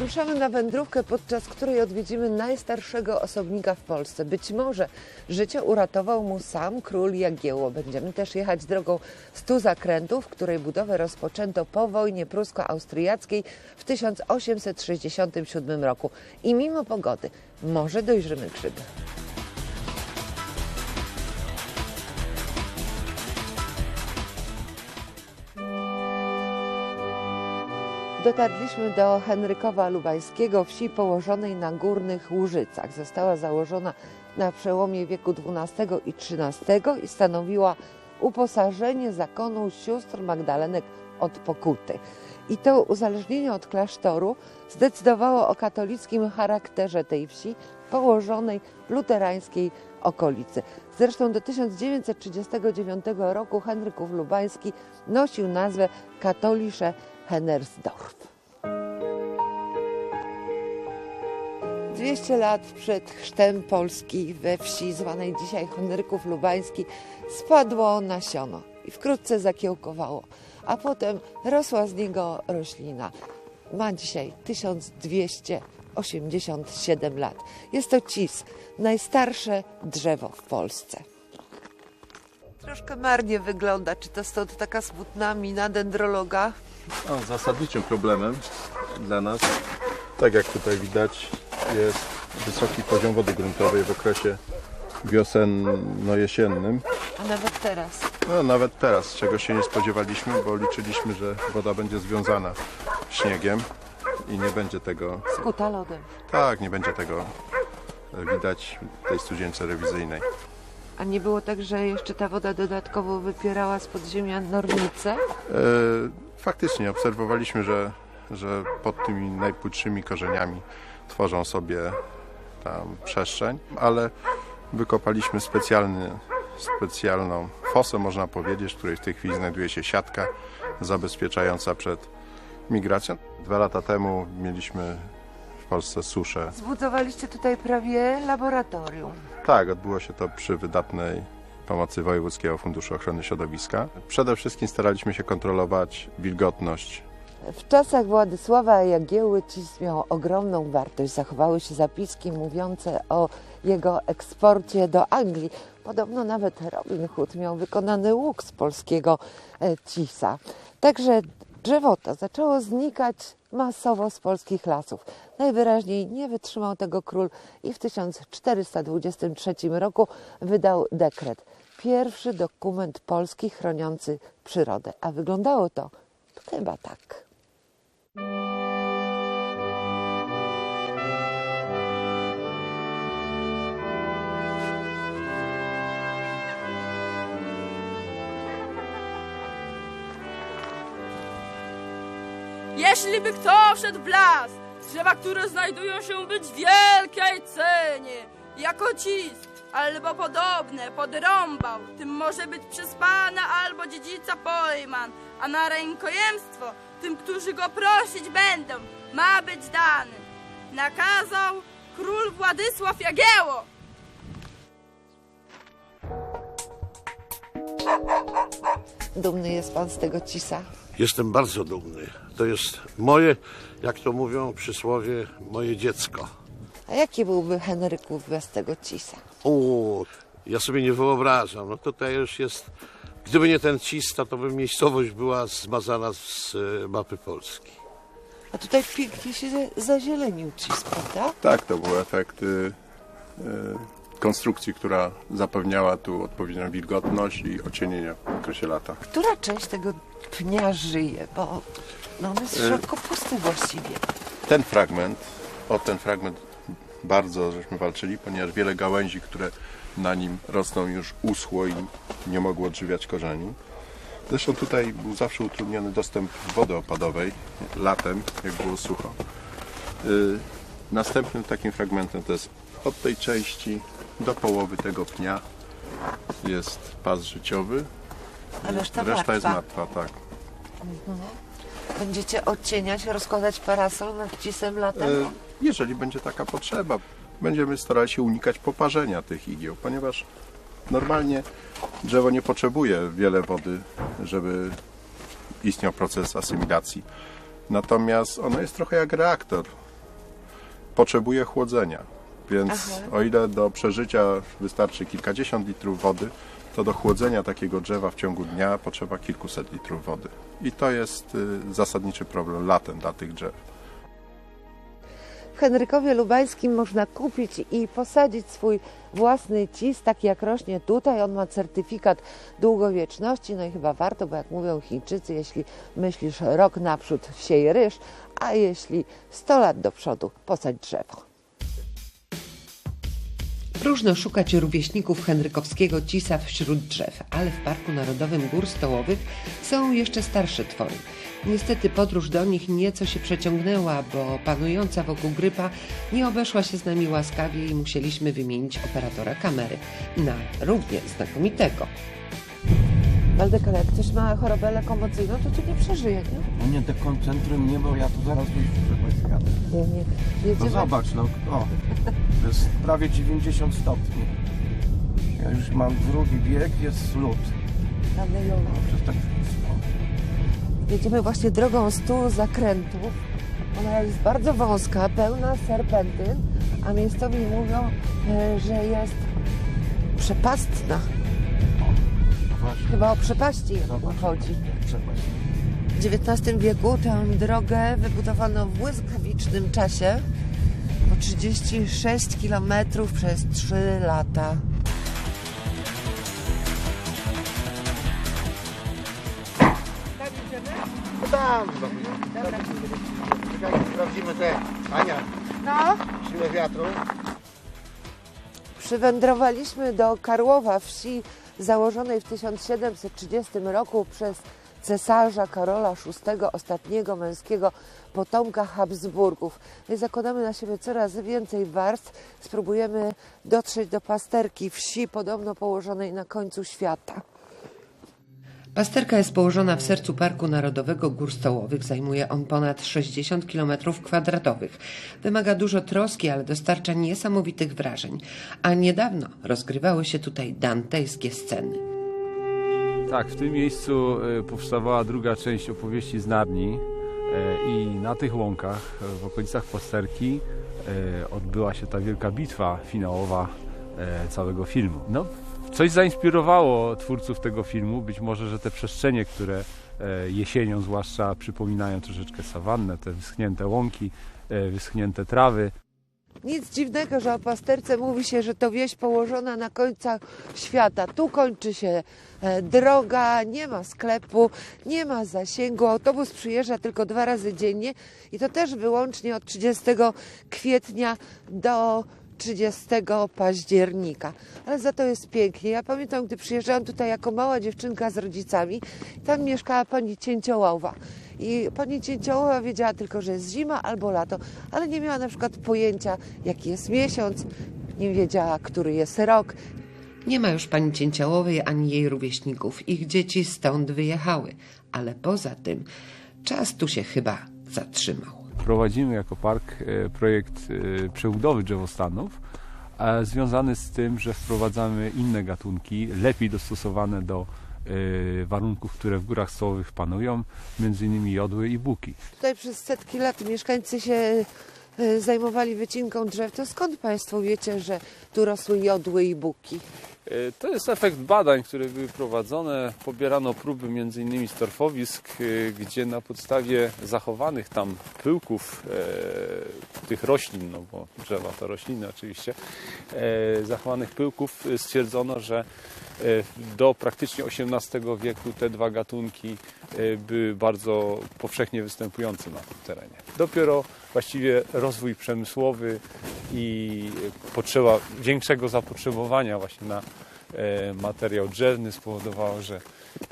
Wyruszamy na wędrówkę, podczas której odwiedzimy najstarszego osobnika w Polsce. Być może życie uratował mu sam król Jagiełło. Będziemy też jechać drogą stu zakrętów, której budowę rozpoczęto po wojnie prusko-austriackiej w 1867 roku. I mimo pogody może dojrzymy grzyby. Dotarliśmy do Henrykowa Lubajskiego, wsi położonej na górnych Łużycach. Została założona na przełomie wieku XII i XIII i stanowiła uposażenie zakonu sióstr Magdalenek od pokuty. I to uzależnienie od klasztoru zdecydowało o katolickim charakterze tej wsi położonej w luterańskiej okolicy. Zresztą do 1939 roku Henryków Lubański nosił nazwę Katolisze Hennersdorf. 200 lat przed chrztem Polski we wsi zwanej dzisiaj Henryków Lubański spadło nasiono i wkrótce zakiełkowało, a potem rosła z niego roślina. Ma dzisiaj 1287 lat. Jest to cis, najstarsze drzewo w Polsce. Troszkę marnie wygląda. Czy to stąd taka smutna mina dendrologa? No, zasadniczym problemem dla nas, tak jak tutaj widać, jest wysoki poziom wody gruntowej w okresie wiosenno-jesiennym. A nawet teraz. No, nawet teraz, czego się nie spodziewaliśmy, bo liczyliśmy, że woda będzie związana śniegiem i nie będzie tego, Skuta lodem. tak, nie będzie tego widać w tej studzience rewizyjnej. A nie było tak, że jeszcze ta woda dodatkowo wypierała z podziemia nornice? E, Faktycznie obserwowaliśmy, że, że pod tymi najpłytszymi korzeniami tworzą sobie tam przestrzeń, ale wykopaliśmy specjalny, specjalną fosę, można powiedzieć, w której w tej chwili znajduje się siatka zabezpieczająca przed migracją. Dwa lata temu mieliśmy w Polsce suszę. Zbudowaliście tutaj prawie laboratorium. Tak, odbyło się to przy wydatnej pomocy Wojewódzkiego Funduszu Ochrony Środowiska. Przede wszystkim staraliśmy się kontrolować wilgotność W czasach Władysława Jagiełły cis miał ogromną wartość. Zachowały się zapiski mówiące o jego eksporcie do Anglii. Podobno nawet Robin Hood miał wykonany łuk z polskiego e, cisa. Także drzewo to zaczęło znikać masowo z polskich lasów. Najwyraźniej nie wytrzymał tego król i w 1423 roku wydał dekret. Pierwszy dokument polski chroniący przyrodę. A wyglądało to chyba tak. Jeśli by kto wszedł w las, drzewa, które znajdują się być wielkiej cenie, jako cis, albo podobne, podrąbał, tym może być przez pana albo dziedzica pojman, a na rękojemstwo tym, którzy go prosić będą, ma być dany. Nakazał król Władysław Jagiełło. Dumny jest pan z tego cisa? Jestem bardzo dumny. To jest moje, jak to mówią przysłowie, moje dziecko. A jaki byłby Henryków bez tego cisa? O, ja sobie nie wyobrażam. No tutaj już jest. Gdyby nie ten cista, to by miejscowość była zmazana z e, mapy Polski. A tutaj pięknie się zazielenił cis, prawda? Tak, to był efekt y, y, konstrukcji, która zapewniała tu odpowiednią wilgotność i ocienienie w okresie lata. Która część tego pnia żyje? Bo no on jest w środku pusty właściwie. Ten fragment, o ten fragment bardzo żeśmy walczyli, ponieważ wiele gałęzi, które na nim rosną już uschło i nie mogło odżywiać korzeni. Zresztą tutaj był zawsze utrudniony dostęp wody opadowej latem, jak było sucho. Y, Następnym takim fragmentem to jest od tej części do połowy tego pnia jest pas życiowy, A reszta, reszta jest martwa. tak. Będziecie odcieniać, rozkładać parasol nad cisem latem? E, Jeżeli będzie taka potrzeba, będziemy starali się unikać poparzenia tych igieł, ponieważ normalnie drzewo nie potrzebuje wiele wody, żeby istniał proces asymilacji. Natomiast ono jest trochę jak reaktor. potrzebuje chłodzenia. Więc o ile do przeżycia wystarczy kilkadziesiąt litrów wody, to do chłodzenia takiego drzewa w ciągu dnia potrzeba kilkuset litrów wody. I to jest y, zasadniczy problem latem dla tych drzew. W Henrykowie Lubańskim można kupić i posadzić swój własny cis, taki jak rośnie tutaj. On ma certyfikat długowieczności, no i chyba warto, bo jak mówią Chińczycy, jeśli myślisz rok naprzód, siej ryż, a jeśli 100 lat do przodu, posadź drzewo. Próżno szukać rówieśników henrykowskiego cisa wśród drzew, ale w Parku Narodowym Gór Stołowych są jeszcze starsze twory. Niestety podróż do nich nieco się przeciągnęła, bo panująca wokół grypa nie obeszła się z nami łaskawie i musieliśmy wymienić operatora kamery na równie znakomitego. Waldek, ale jak ktoś ma chorobę lokomocyjną, to cię nie przeżyje, nie? No nie dekoncentruj mnie, bo ja tu zaraz wyjdę jadę. Nie, nie. No Jedziemy. zobacz, no, o, to jest prawie 90 stopni. Ja już mam drugi bieg, jest lód. Dane ją- Przez tak Jedziemy właśnie drogą 100 zakrętów. Ona jest bardzo wąska, pełna serpentyn, a miejscowi mówią, e, że jest przepastna. No właśnie, Chyba o przepaści Zobacz. chodzi. przepaść. W XIX wieku tę drogę wybudowano w błyskawicznym czasie po 36 km przez 3 lata. Tam, Czekaj, sprawdzimy te, Ania, No. siłę wiatru. Przywędrowaliśmy do Karłowa, wsi założonej w 1730 roku przez cesarza Karola VI, ostatniego męskiego potomka Habsburgów. I zakładamy na siebie coraz więcej warstw. Spróbujemy dotrzeć do pasterki wsi, podobno położonej na końcu świata. Pasterka jest położona w sercu Parku Narodowego Gór Stołowych. Zajmuje on ponad 60 km kwadratowych. Wymaga dużo troski, ale dostarcza niesamowitych wrażeń. A niedawno rozgrywały się tutaj dantejskie sceny. Tak, w tym miejscu e, powstawała druga część opowieści z Narni e, i na tych łąkach e, w okolicach Pasterki odbyła się ta wielka bitwa finałowa całego filmu. No, coś zainspirowało twórców tego filmu, być może, że te przestrzenie, które e, jesienią zwłaszcza przypominają troszeczkę sawannę, te wyschnięte łąki, e, wyschnięte trawy, Nic dziwnego, że o pasterce mówi się, że to wieś położona na końcach świata. Tu kończy się e, droga, nie ma sklepu, nie ma zasięgu. Autobus przyjeżdża tylko dwa razy dziennie i to też wyłącznie od 30 kwietnia do 30 października. Ale za to jest pięknie. Ja pamiętam, gdy przyjeżdżałam tutaj jako mała dziewczynka z rodzicami, tam mieszkała pani Cięciołowa. I pani Cięciołowa wiedziała tylko, że jest zima albo lato, ale nie miała na przykład pojęcia, jaki jest miesiąc, nie wiedziała, który jest rok. Nie ma już pani Cięciałowej ani jej rówieśników. Ich dzieci stąd wyjechały. Ale poza tym czas tu się chyba zatrzymał. Prowadzimy jako park e, projekt e, przebudowy drzewostanów, e, związany z tym, że wprowadzamy inne gatunki, lepiej dostosowane do warunków, które w górach stołowych panują, między innymi jodły i buki. Tutaj przez setki lat mieszkańcy się zajmowali wycinką drzew. To skąd Państwo wiecie, że tu rosły jodły i buki? E, To jest efekt badań, które były prowadzone. Pobierano próby m.in. z torfowisk, e, gdzie na podstawie zachowanych tam pyłków e, tych roślin, no bo drzewa to rośliny oczywiście, e, zachowanych pyłków e, stwierdzono, że do praktycznie XVIII wieku te dwa gatunki e, były bardzo powszechnie występujące na tym terenie. Dopiero właściwie rozwój przemysłowy i potrzeba większego zapotrzebowania właśnie na e, materiał drzewny spowodowało, że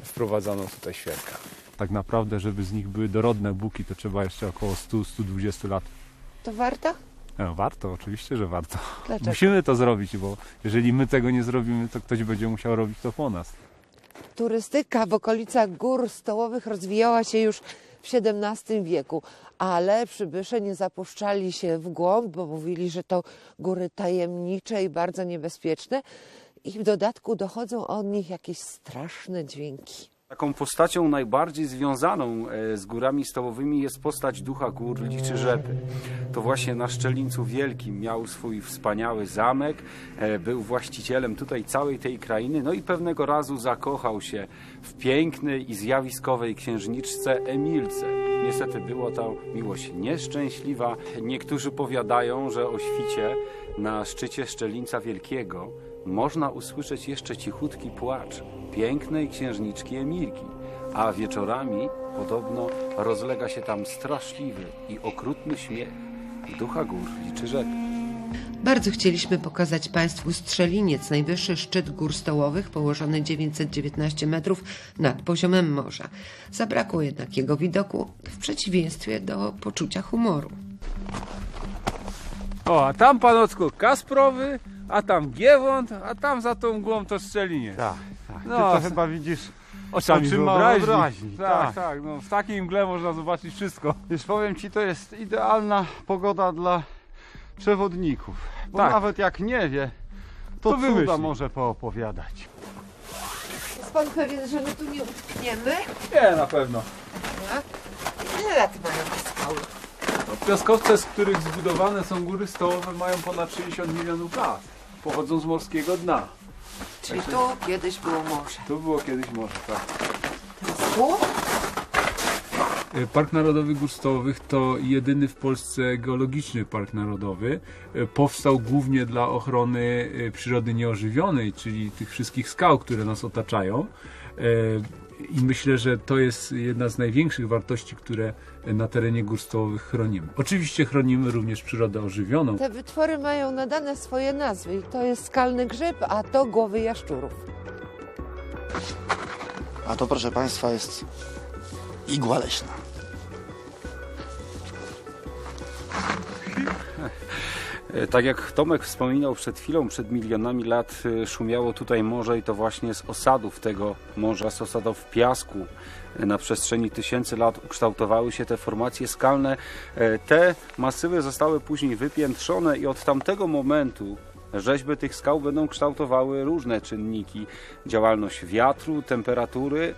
wprowadzano tutaj świerka. Tak naprawdę, żeby z nich były dorodne buki, to trzeba jeszcze około 100-120 lat. To warto? No, warto, oczywiście, że warto. Dlaczego? Musimy to zrobić, bo jeżeli my tego nie zrobimy, to ktoś będzie musiał robić to po nas. Turystyka w okolicach gór stołowych rozwijała się już w XVII wieku, ale przybysze nie zapuszczali się w głąb, bo mówili, że to góry tajemnicze i bardzo niebezpieczne. I w dodatku dochodzą od nich jakieś straszne dźwięki. Taką postacią najbardziej związaną e, z górami stołowymi jest postać ducha gór Liczy Rzepy. To właśnie na Szczelińcu Wielkim miał swój wspaniały zamek, e, był właścicielem tutaj całej tej krainy, no i pewnego razu zakochał się w pięknej i zjawiskowej księżniczce Emilce. Niestety była to miłość nieszczęśliwa. Niektórzy powiadają, że o świcie na szczycie Szczelińca Wielkiego można usłyszeć jeszcze cichutki płacz pięknej księżniczki Emilki, a wieczorami podobno rozlega się tam straszliwy i okrutny śmiech ducha gór liczy rzepy. Bardzo chcieliśmy pokazać Państwu Strzeliniec, najwyższy szczyt gór stołowych, położony 919 metrów nad poziomem morza. Zabrakło jednak jego widoku, w przeciwieństwie do poczucia humoru. O, a tam panocko Kasprowy, a tam Giewont, a tam za tą mgłą to Strzelinie. Tak, tak. No, Ty to chyba widzisz. Oczami oczyma wyobraźni. wyobraźni, Tak, tak. tak, no w takiej mgle można zobaczyć wszystko. Już powiem ci, to jest idealna pogoda dla przewodników. Bo Tak. nawet jak nie wie, to, To cuda wymyśli. może poopowiadać. Jest pan pewien, że my tu nie utkniemy? Nie, na pewno. Ile lat mają te skały? No, Piaskowce, z których zbudowane są góry stołowe, mają ponad 60 milionów lat. Pochodzą z morskiego dna. Czyli tu kiedyś było morze. Tu było kiedyś morze, tak. Tu? E, Park Narodowy Gór Stołowych to jedyny w Polsce geologiczny park narodowy. E, Powstał głównie dla ochrony e, przyrody nieożywionej, czyli tych wszystkich skał, które nas otaczają. I myślę, że to jest jedna z największych wartości, które na terenie gór stołowych chronimy. Oczywiście chronimy również przyrodę ożywioną. Te wytwory mają nadane swoje nazwy i to jest skalny grzyb, a to głowy jaszczurów. A to proszę Państwa jest igła leśna. E, Tak jak Tomek wspominał przed chwilą, przed milionami lat e, szumiało tutaj morze i to właśnie z osadów tego morza, z osadów piasku e, na przestrzeni tysięcy lat ukształtowały się te formacje skalne. Te masywy zostały później wypiętrzone i od tamtego momentu rzeźby tych skał będą kształtowały różne czynniki. Działalność wiatru, temperatury,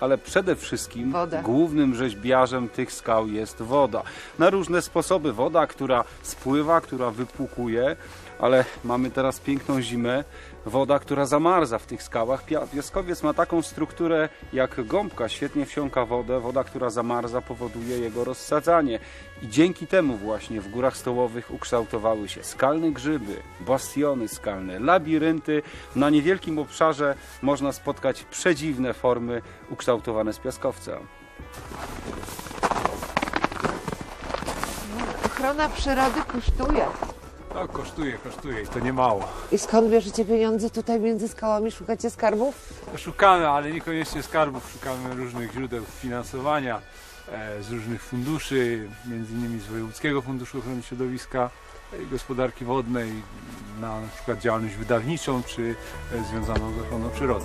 ale przede wszystkim Woda. głównym rzeźbiarzem tych skał jest woda. Na różne sposoby woda, która spływa, która wypłukuje, ale mamy teraz piękną zimę. Woda, która zamarza w tych skałach. Pia- Piaskowiec ma taką strukturę jak gąbka, świetnie wsiąka wodę. Woda, która zamarza, powoduje jego rozsadzanie. I dzięki temu właśnie w górach stołowych ukształtowały się skalne grzyby, bastiony skalne, labirynty. Na niewielkim obszarze można spotkać przedziwne formy ukształtowane z piaskowca. Ochrona przyrody kosztuje. No, kosztuje, kosztuje i to nie mało. I skąd bierzecie pieniądze tutaj między skałami? Szukacie skarbów? Szukamy, ale niekoniecznie skarbów, szukamy różnych źródeł finansowania e, z różnych funduszy, między innymi z Wojewódzkiego Funduszu Ochrony Środowiska i Gospodarki Wodnej, na, na przykład działalność wydawniczą czy e, związaną z ochroną przyrody.